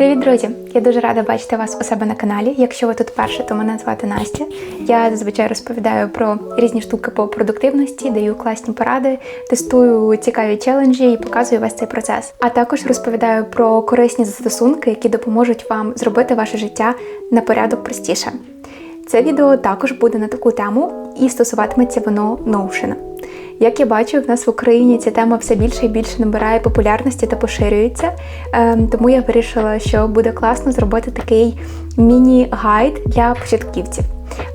Привіт, друзі! Я дуже рада бачити вас у себе на каналі. Якщо ви тут вперше, то мене звати Настя. Я зазвичай розповідаю про різні штуки по продуктивності, даю класні поради, тестую цікаві челенджі і показую весь цей процес. А також розповідаю про корисні застосунки, які допоможуть вам зробити ваше життя на порядок простіше. Це відео також буде на таку тему і стосуватиметься воно Notion. Як я бачу, в нас в Україні ця тема все більше і більше набирає популярності та поширюється. Ем, тому я вирішила, що буде класно зробити такий міні-гайд для початківців.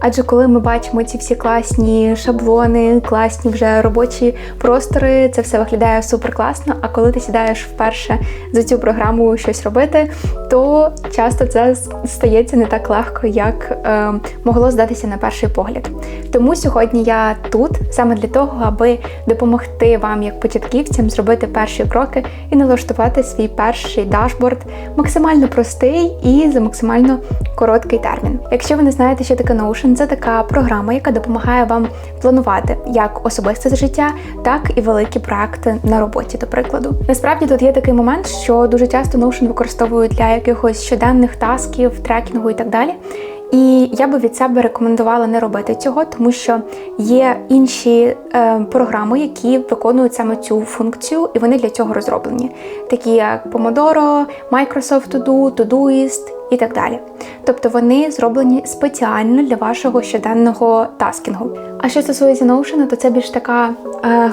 Адже коли ми бачимо ці всі класні шаблони, класні вже робочі простори, це все виглядає супер класно. А коли ти сідаєш вперше за цю програму щось робити, то часто це стається не так легко, як е, могло здатися на перший погляд. Тому сьогодні я тут саме для того, аби допомогти вам, як початківцям, зробити перші кроки і налаштувати свій перший дашборд максимально простий і за максимально короткий термін. Якщо ви не знаєте, що таке Notion, це така програма, яка допомагає вам планувати як особисте життя, так і великі проекти на роботі, до прикладу. Насправді тут є такий момент, що дуже часто Notion використовують для якихось щоденних тасків, трекінгу і так далі. І я би від себе рекомендувала не робити цього, тому що є інші е, програми, які виконують саме цю функцію, і вони для цього розроблені, такі як Pomodoro, Microsoft To Do, Todoist і так далі. Тобто вони зроблені спеціально для вашого щоденного таскінгу. А що стосується Notion, то це більш така е,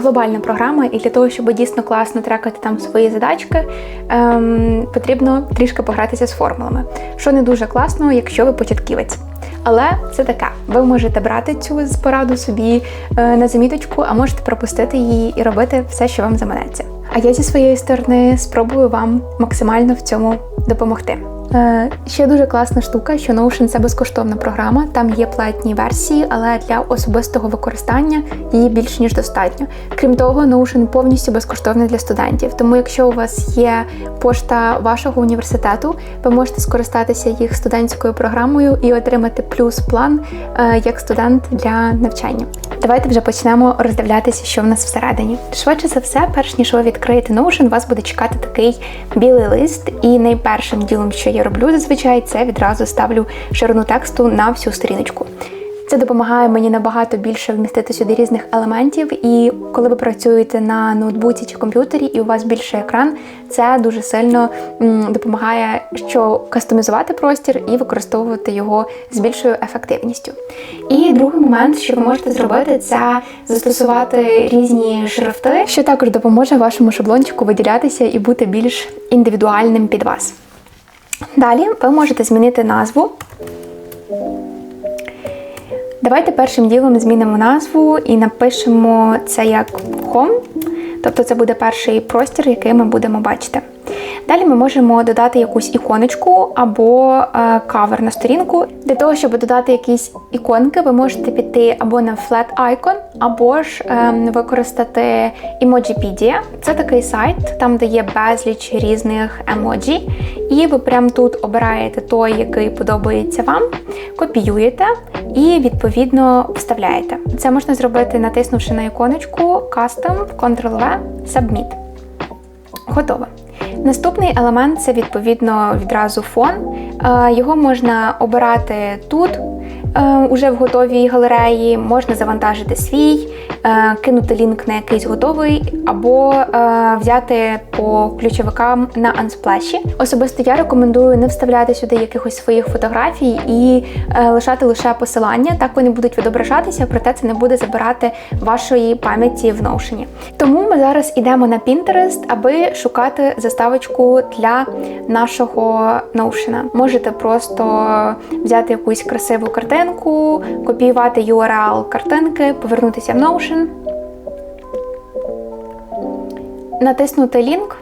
глобальна програма, і для того, щоб дійсно класно трекати там свої задачки, е, потрібно трішки погратися з формулами, що не дуже класно, якщо ви початківець. Але це таке. Ви можете брати цю пораду собі е, на заміточку, а можете пропустити її і робити все, що вам заманеться. А я зі своєї сторони спробую вам максимально в цьому допомогти. Е, ще дуже класна штука, що Notion – це безкоштовна програма. Там є платні версії, але для особистого використання її більш ніж достатньо. Крім того, Notion повністю безкоштовний для студентів. Тому, якщо у вас є пошта вашого університету, ви можете скористатися їх студентською програмою і отримати плюс план е, як студент для навчання. Давайте вже почнемо роздивлятися, що в нас всередині. Швидше за все, перш ніж ви відкриєте Notion, вас буде чекати такий білий лист, і найпершим ділом, що я роблю зазвичай, це відразу ставлю ширину тексту на всю сторіночку. Це допомагає мені набагато більше вмістити сюди різних елементів, і коли ви працюєте на ноутбуці чи комп'ютері, і у вас більший екран, це дуже сильно допомагає що кастомізувати простір і використовувати його з більшою ефективністю. І другий момент, що ви можете зробити, це застосувати різні шрифти, що також допоможе вашому шаблончику виділятися і бути більш індивідуальним під вас. Далі ви можете змінити назву. Давайте першим ділом змінимо назву і напишемо це як Home. Тобто це буде перший простір, який ми будемо бачити. Далі ми можемо додати якусь іконочку або е, кавер на сторінку. Для того, щоб додати якісь іконки, ви можете піти або на Flat Icon, або ж е, використати Emojipedia. Це такий сайт, там де є безліч різних емоджі. І ви прямо тут обираєте той, який подобається вам, копіюєте і відповідно вставляєте. Це можна зробити, натиснувши на іконочку Custom, Ctrl-V, Submit. Готово. Наступний елемент це відповідно відразу фон. Е, його можна обирати тут, уже в готовій галереї, можна завантажити свій, е, кинути лінк на якийсь готовий, або взяти по ключовикам на Unsplash. Особисто я рекомендую не вставляти сюди якихось своїх фотографій і лишати лише посилання. Так вони будуть відображатися, проте це не буде забирати вашої пам'яті в Notion. Тому ми зараз йдемо на Pinterest, аби шукати заставочку для нашого Notion. Можете просто взяти якусь красиву картинку, копіювати URL картинки, повернутися в Notion, натиснути лінк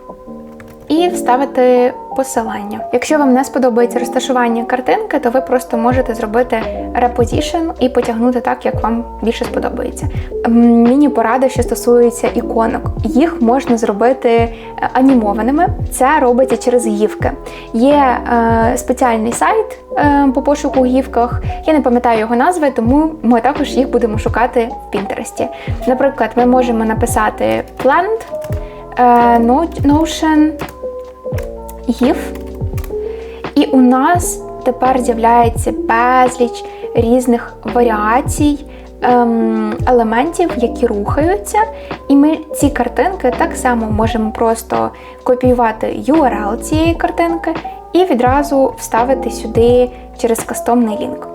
і вставити посилання. Якщо вам не сподобається розташування картинки, то ви просто можете зробити репозішн і потягнути так, як вам більше сподобається. Міні-порада, що стосується іконок, їх можна зробити е, анімованими. Це робиться через гівки. Є е, спеціальний сайт е, по пошуку гівках. Я не пам'ятаю його назви, тому ми також їх будемо шукати в Пінтересті. Наприклад, ми можемо написати plant, е, Notion, GIF. І у нас тепер з'являється безліч різних варіацій. ем, Елементів, які рухаються, і ми ці картинки так само можемо просто копіювати URL цієї картинки і відразу вставити сюди через кастомний лінк.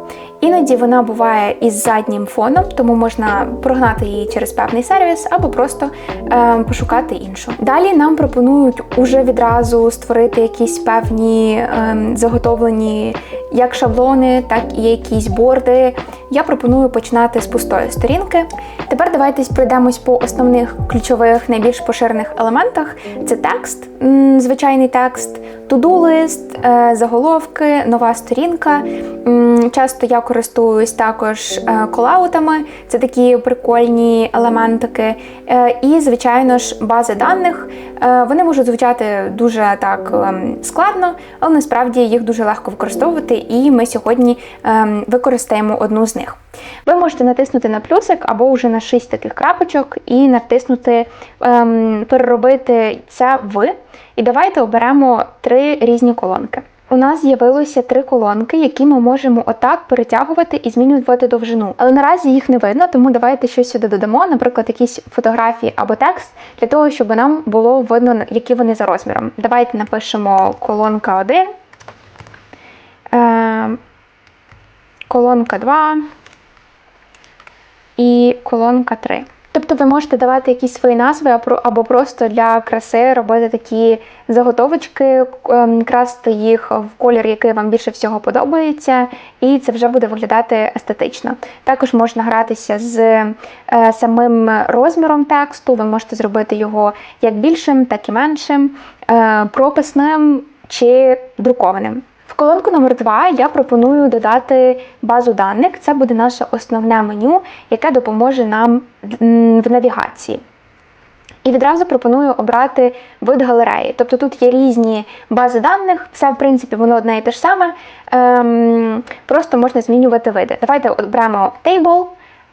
Іноді вона буває із заднім фоном, тому можна прогнати її через певний сервіс або просто е, пошукати іншу. Далі нам пропонують уже відразу створити якісь певні е, заготовлені як шаблони, так і якісь борди. Я пропоную починати з пустої сторінки. Тепер давайте пройдемось по основних ключових найбільш поширених елементах: це текст, звичайний текст, туду-лист, е, заголовки, нова сторінка. Часто я користуюсь також е, колаутами, це такі прикольні елементики. Е, І, звичайно ж, бази даних. Е, Вони можуть звучати дуже так ем, складно, але насправді їх дуже легко використовувати, і ми сьогодні ем, використаємо одну з них. Ви можете натиснути на плюсик або вже на шість таких крапочок і натиснути ем, переробити це в. І давайте оберемо три різні колонки. У нас з'явилося три колонки, які ми можемо отак перетягувати і змінювати довжину. Але наразі їх не видно, тому давайте щось сюди додамо, наприклад, якісь фотографії або текст, для того, щоб нам було видно, які вони за розміром. Давайте напишемо колонка 1, е, колонка 2 і колонка 3. Тобто ви можете давати якісь свої назви або- просто для краси робити такі заготовочки, ем, красти їх в колір, який вам більше всього подобається, і це вже буде виглядати естетично. Також можна гратися з е, самим розміром тексту, ви можете зробити його як більшим, так і меншим, е, прописним чи друкованим. Колонку номер 2 я пропоную додати базу даних. Це буде наше основне меню, яке допоможе нам в навігації. І відразу пропоную обрати вид галереї. Тобто тут є різні бази даних, все, в принципі, воно одне і те ж саме. Ем, просто можна змінювати види. Давайте оберемо Table,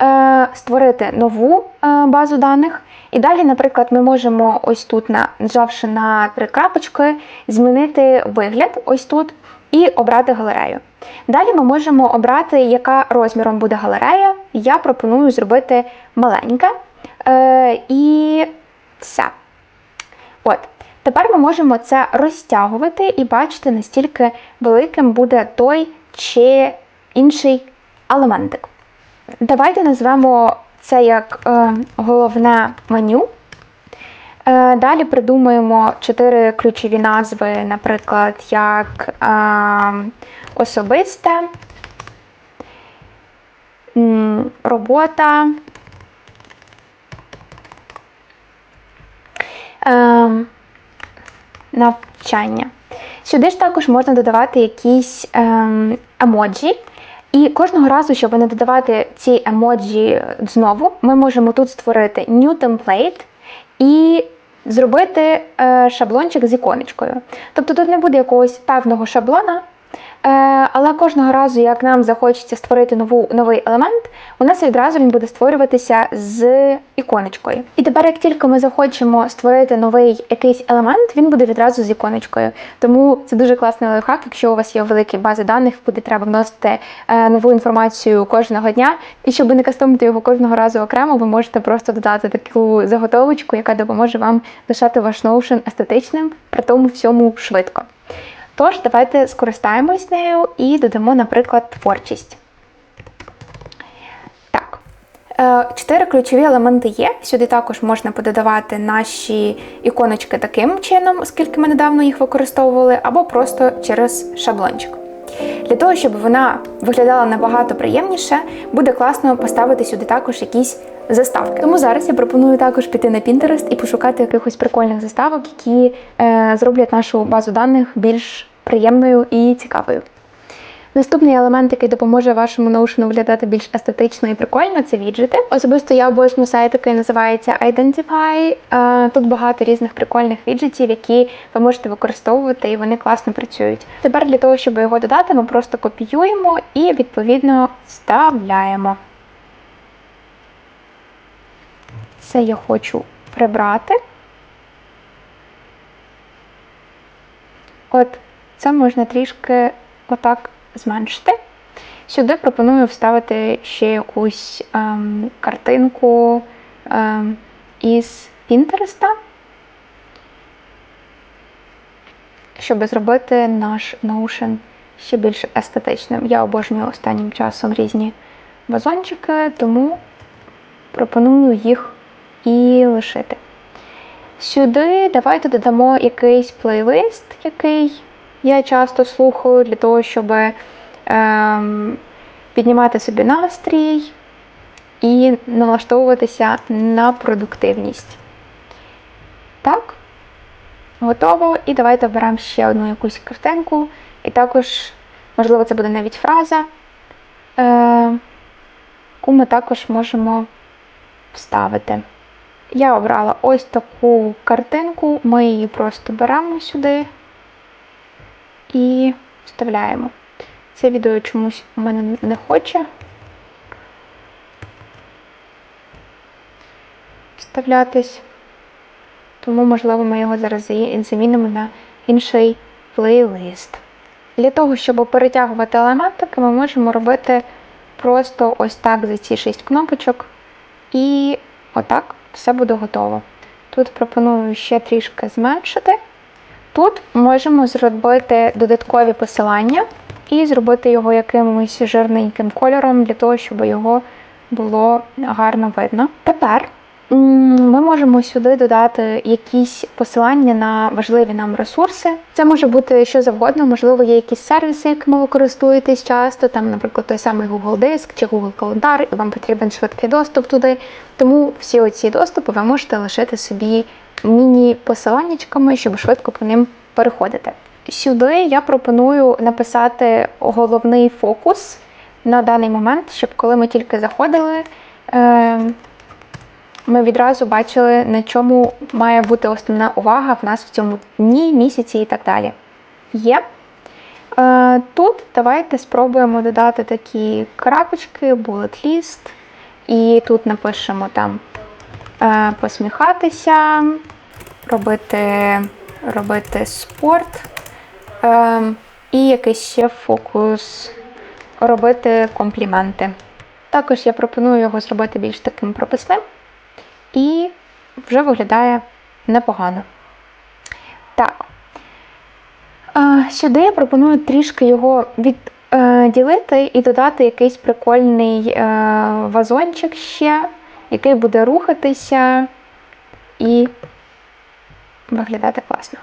е, створити нову е, базу даних. І далі, наприклад, ми можемо ось тут, нажавши на три крапочки, змінити вигляд ось тут і обрати галерею. Далі ми можемо обрати, яка розміром буде галерея. Я пропоную зробити маленьке. Е, і все. От. Тепер ми можемо це розтягувати і бачити, настільки великим буде той чи інший елементик. Давайте назвемо це як е, головне меню. Е, Далі придумаємо чотири ключові назви, наприклад, як е, особисте, робота, е, навчання. Сюди ж також можна додавати якісь ем, емоджі. І кожного разу, щоб не додавати ці емоджі знову, ми можемо тут створити New Template і зробити е, шаблончик з іконочкою. Тобто тут не буде якогось певного шаблона, але кожного разу, як нам захочеться створити нову, новий елемент, у нас відразу він буде створюватися з іконочкою. І тепер, як тільки ми захочемо створити новий якийсь елемент, він буде відразу з іконочкою. Тому це дуже класний лайфхак, якщо у вас є великі бази даних, буде треба вносити е, нову інформацію кожного дня. І щоб не кастомити його кожного разу окремо, ви можете просто додати таку заготовочку, яка допоможе вам лишати ваш Notion естетичним, при тому всьому швидко. Тож, давайте скористаємось нею і додамо, наприклад, творчість. Так. Е, Чотири ключові елементи є. Сюди також можна пододавати наші іконочки таким чином, оскільки ми недавно їх використовували, або просто через шаблончик. Для того, щоб вона виглядала набагато приємніше, буде класно поставити сюди також якісь заставки. Тому зараз я пропоную також піти на Pinterest і пошукати якихось прикольних заставок, які е, зроблять нашу базу даних більш приємною і цікавою. Наступний елемент, який допоможе вашому Notion виглядати більш естетично і прикольно, це віджити. Особисто я обожнюю сайт, який називається Identify. Е, Тут багато різних прикольних віджитів, які ви можете використовувати, і вони класно працюють. Тепер для того, щоб його додати, ми просто копіюємо і відповідно вставляємо. Це я хочу прибрати. От це можна трішки отак зменшити. Сюди пропоную вставити ще якусь ем, картинку ем, із Пінтереста, щоб зробити наш Notion ще більш естетичним. Я обожнюю останнім часом різні вазончики, тому пропоную їх і лишити. Сюди давайте додамо якийсь плейлист, який я часто слухаю для того, щоб ем, піднімати собі настрій і налаштовуватися на продуктивність. Так, готово. І давайте оберемо ще одну якусь картинку. І також, можливо, це буде навіть фраза, е, яку ми також можемо вставити. Я обрала ось таку картинку, ми її просто беремо сюди і вставляємо. Це відео чомусь у мене не хоче вставлятись, тому, можливо, ми його зараз замінимо на інший плейлист. Для того, щоб перетягувати елементики, ми можемо робити просто ось так за ці шість кнопочок, і отак все буде готово. Тут пропоную ще трішки зменшити. Тут можемо зробити додаткові посилання і зробити його якимось жирненьким кольором для того, щоб його було гарно видно. Тепер ми можемо сюди додати якісь посилання на важливі нам ресурси. Це може бути що завгодно, можливо, є якісь сервіси, якими ви користуєтесь часто, там, наприклад, той самий Google Диск чи Google Календар, і вам потрібен швидкий доступ туди. Тому всі оці доступи ви можете лишити собі міні-посиланнячками, щоб швидко по ним переходити. Сюди я пропоную написати головний фокус на даний момент, щоб коли ми тільки заходили, е, ми відразу бачили, на чому має бути основна увага в нас в цьому дні, місяці і так далі. Є. Е, Тут давайте спробуємо додати такі крапочки, bullet list. І тут напишемо там е, посміхатися, робити, робити спорт. Е, і якийсь ще фокус робити компліменти. Також я пропоную його зробити більш таким прописним і вже виглядає непогано. Так. А, Сюди я пропоную трішки його відділити і додати якийсь прикольний е, вазончик ще, який буде рухатися і виглядати класно.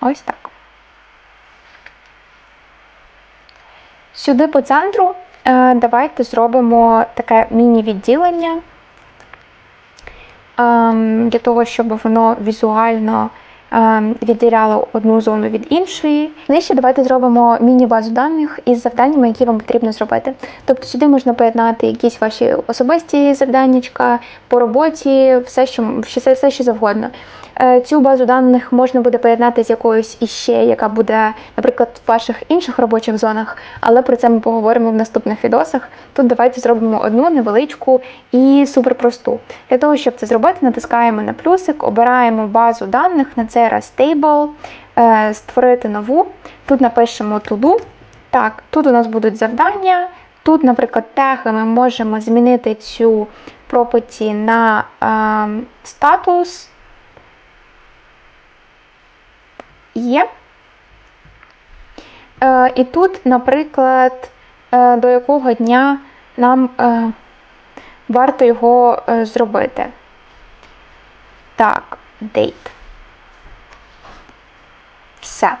Ось так. Сюди по центру е, давайте зробимо таке міні-відділення ем, для того, щоб воно візуально ем, одну зону від іншої. Нижче давайте зробимо міні-базу даних із завданнями, які вам потрібно зробити. Тобто сюди можна поєднати якісь ваші особисті завданнячка по роботі, все, що все, все, що завгодно. Е, Цю базу даних можна буде поєднати з якоюсь іще, яка буде, наприклад, в ваших інших робочих зонах, але про це ми поговоримо в наступних відосах. Тут давайте зробимо одну невеличку і суперпросту. Для того, щоб це зробити, натискаємо на плюсик, обираємо базу даних, на цей раз table, е, створити нову. Тут напишемо to-do. Так, тут у нас будуть завдання. Тут, наприклад, теги ми можемо змінити цю property на е, статус. Є. Е, і тут, наприклад, е, до якого дня нам е, варто його зробити. Так, date. Все.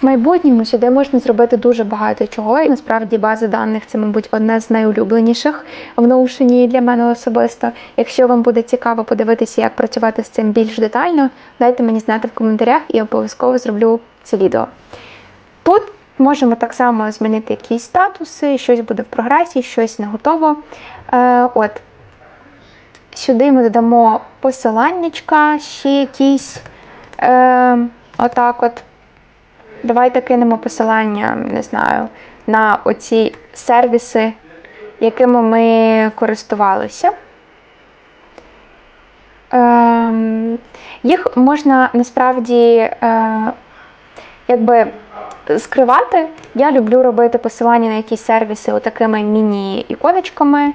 В майбутньому сюди можна зробити дуже багато чого. І насправді база даних це, мабуть, одна з найулюбленіших в Notion для мене особисто. Якщо вам буде цікаво подивитися, як працювати з цим більш детально, дайте мені знати в коментарях і обов'язково зроблю це відео. Тут можемо так само змінити якісь статуси, щось буде в прогресі, щось не готово. Е, от. Сюди ми додамо посиланнячка, ще якісь. Е, отак от. Давайте кинемо посилання, не знаю, на оці сервіси, якими ми користувалися. Ем, їх можна насправді е, якби скривати. Я люблю робити посилання на якісь сервіси отакими міні-іконочками.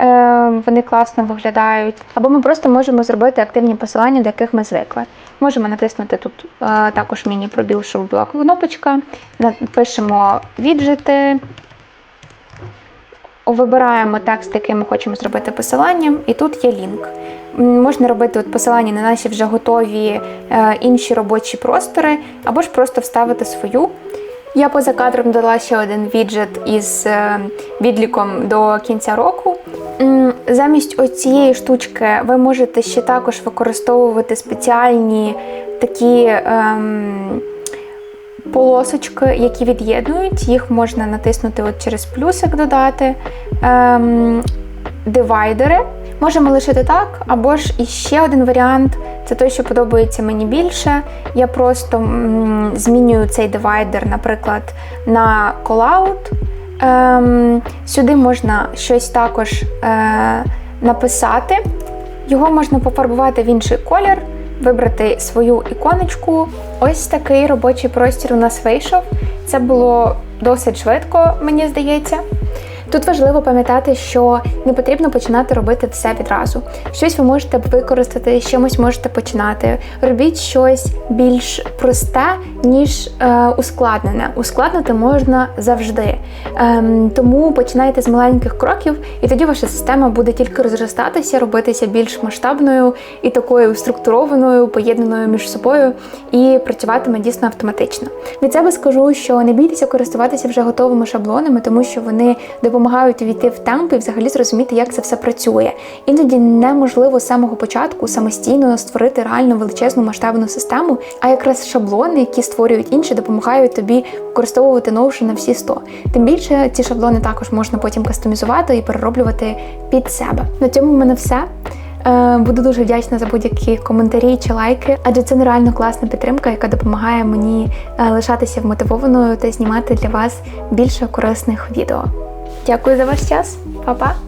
Е, вони класно виглядають. Або ми просто можемо зробити активні посилання, до яких ми звикли. Можемо натиснути тут е, також міні-пробіл, щоб була кнопочка. Напишемо віджити. Вибираємо текст, який ми хочемо зробити посиланням, і тут є лінк. Можна робити от посилання на наші вже готові е, інші робочі простори, або ж просто вставити свою. Я поза кадром додала ще один віджит із е, відліком до кінця року. Замість оцієї штучки ви можете ще також використовувати спеціальні такі. Ем, полосочки, які від'єднують, їх можна натиснути от через плюсик додати. Ем, дивайдери можемо лишити так, або ж іще один варіант це той, що подобається мені більше. Я просто змінюю цей дивайдер, наприклад, на колаут. Ем, сюди можна щось також е, написати. Його можна пофарбувати в інший колір, вибрати свою іконочку. Ось такий робочий простір у нас вийшов. Це було досить швидко, мені здається. Тут важливо пам'ятати, що не потрібно починати робити все відразу. Щось ви можете використати, з чимось можете починати. Робіть щось більш просте, ніж е, ускладнене. Ускладнити можна завжди. Ем, тому починайте з маленьких кроків, і тоді ваша система буде тільки розростатися, робитися більш масштабною і такою структурованою, поєднаною між собою, і працюватиме дійсно автоматично. Від себе скажу, що не бійтеся користуватися вже готовими шаблонами, тому що вони допомагають увійти в темп і взагалі зрозуміти, як це все працює. Іноді неможливо з самого початку самостійно створити реально величезну масштабну систему, а якраз шаблони, які створюють інші, допомагають тобі використовувати новше на всі 100. Тим більше ці шаблони також можна потім кастомізувати і перероблювати під себе. На цьому в мене все. Е, Буду дуже вдячна за будь-які коментарі чи лайки, адже це нереально класна підтримка, яка допомагає мені е, лишатися вмотивованою та знімати для вас більше корисних відео. Дякую за ваш час, Па-па!